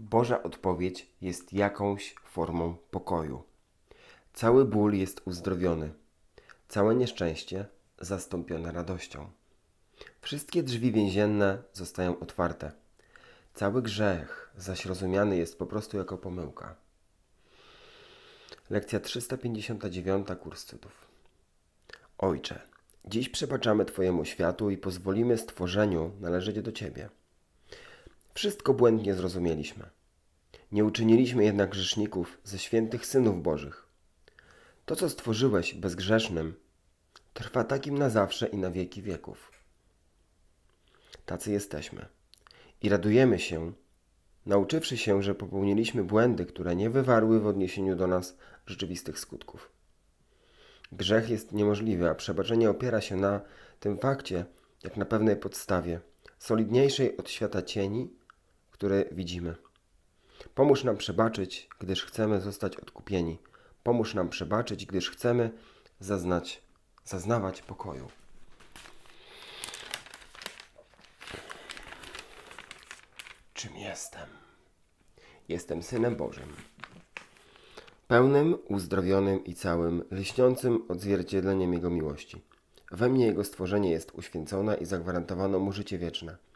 Boża odpowiedź jest jakąś formą pokoju. Cały ból jest uzdrowiony, całe nieszczęście zastąpione radością. Wszystkie drzwi więzienne zostają otwarte. Cały grzech zaś rozumiany jest po prostu jako pomyłka. Lekcja 359, kurs cudów. Ojcze, dziś przebaczamy Twojemu światu i pozwolimy stworzeniu należeć do Ciebie. Wszystko błędnie zrozumieliśmy. Nie uczyniliśmy jednak grzeszników ze świętych synów Bożych. To, co stworzyłeś bezgrzesznym, trwa takim na zawsze i na wieki wieków. Tacy jesteśmy. I radujemy się, nauczywszy się, że popełniliśmy błędy, które nie wywarły w odniesieniu do nas rzeczywistych skutków. Grzech jest niemożliwy, a przebaczenie opiera się na tym fakcie, jak na pewnej podstawie, solidniejszej od świata cieni, które widzimy. Pomóż nam przebaczyć, gdyż chcemy zostać odkupieni. Pomóż nam przebaczyć, gdyż chcemy zaznać, zaznawać pokoju. Czym jestem? Jestem Synem Bożym. Pełnym, uzdrowionym i całym, lśniącym odzwierciedleniem Jego miłości. We mnie Jego stworzenie jest uświęcone i zagwarantowano Mu życie wieczne.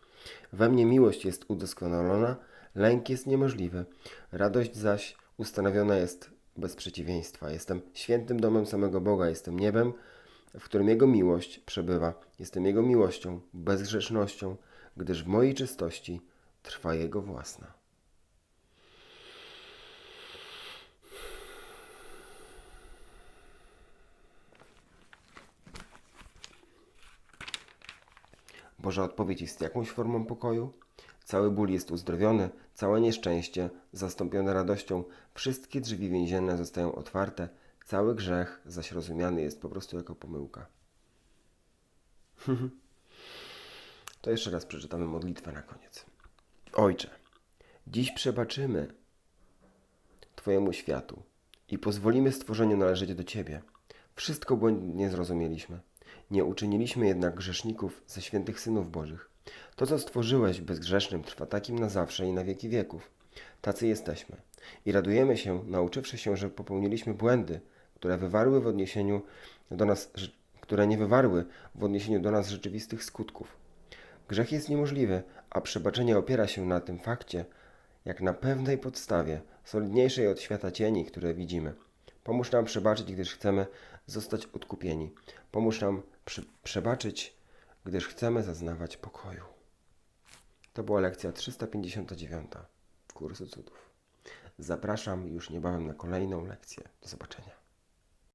We mnie miłość jest udoskonalona, lęk jest niemożliwy, radość zaś ustanowiona jest bez przeciwieństwa. Jestem świętym domem samego Boga, jestem niebem, w którym Jego miłość przebywa. Jestem Jego miłością, bezgrzesznością, gdyż w mojej czystości trwa Jego własna. Boża odpowiedź jest jakąś formą pokoju? Cały ból jest uzdrowiony, całe nieszczęście zastąpione radością, wszystkie drzwi więzienne zostają otwarte, cały grzech zaś rozumiany jest po prostu jako pomyłka. to jeszcze raz przeczytamy modlitwę na koniec. Ojcze, dziś przebaczymy Twojemu światu i pozwolimy stworzeniu należeć do Ciebie. Wszystko błędnie zrozumieliśmy. Nie uczyniliśmy jednak grzeszników ze świętych synów Bożych. To, co stworzyłeś bezgrzesznym, trwa takim na zawsze i na wieki wieków. Tacy jesteśmy. I radujemy się, nauczywszy się, że popełniliśmy błędy, które wywarły w odniesieniu do nas, które nie wywarły w odniesieniu do nas rzeczywistych skutków. Grzech jest niemożliwy, a przebaczenie opiera się na tym fakcie, jak na pewnej podstawie, solidniejszej od świata cieni, które widzimy. Pomóż nam przebaczyć, gdyż chcemy zostać odkupieni. Pomóż nam prze- przebaczyć, gdyż chcemy zaznawać pokoju. To była lekcja 359 kursu cudów. Zapraszam już niebawem na kolejną lekcję. Do zobaczenia.